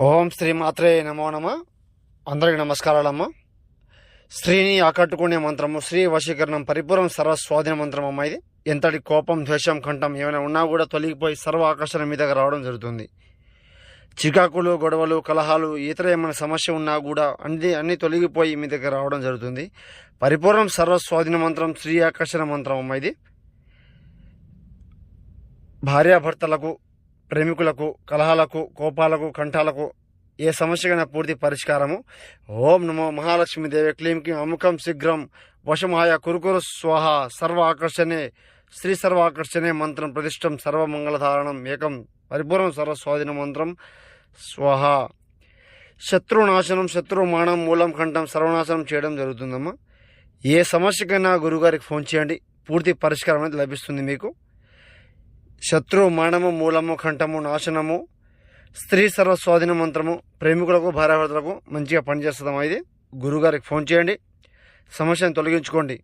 ఓం శ్రీ మాత్రే నమో నమ. అందరికి నమస్కారాలమ్మ. స్త్రీని ఆకట్టుకునే మంత్రము స్త్రీ వశీకరణం పరిపూర్ణం సర్వ స్వాధీన మంత్రం అమ్మ ఇది. ఎంతటి కోపం ద్వేషం కంఠం ఏమైనా ఉన్నా కూడా తొలగిపోయి సర్వ ఆకర్షణ మీ దగ్గర రావడం జరుగుతుంది. చికాకులు గొడవలు కలహాలు ఇతర ఏమైనా సమస్య ఉన్నా కూడా అన్ని అన్ని తొలగిపోయి మీ దగ్గర రావడం జరుగుతుంది. పరిపూర్ణం సర్వ స్వాధీన మంత్రం స్త్రీ ఆకర్షణ మంత్రం అమ్మ ఇది. భార్యాభర్తలకు ప్రేమికులకు కలహాలకు కోపాలకు కంఠాలకు ఏ సమస్యకైనా పూర్తి పరిష్కారము. ఓం నమో మహాలక్ష్మి దేవి క్లీం క్లీం అముఖం శీఘ్రం వశమాయ కురుకురు స్వాహ సర్వ ఆకర్షణే శ్రీ సర్వ ఆకర్షణే మంత్రం ప్రతిష్టం సర్వమంగళధారణం ఏకం పరిపూర్ణం సర్వస్వాధీన మంత్రం స్వాహ. శత్రునాశనం శత్రు మానం మూలం కంఠం సర్వనాశనం చేయడం జరుగుతుందమ్మా. ఏ సమస్యకైనా గురుగారికి ఫోన్ చేయండి. పూర్తి పరిష్కారం అనేది లభిస్తుంది మీకు. శత్రు మానము మూలము కంఠము నాశనము స్త్రీ సర్వ స్వాధీన మంత్రము ప్రేమికులకు భార్యాభర్తలకు మంచిగా పనిచేస్తుందమ్మా ఇది. గురుగారికి ఫోన్ చేయండి. సమస్యను తొలగించుకోండి.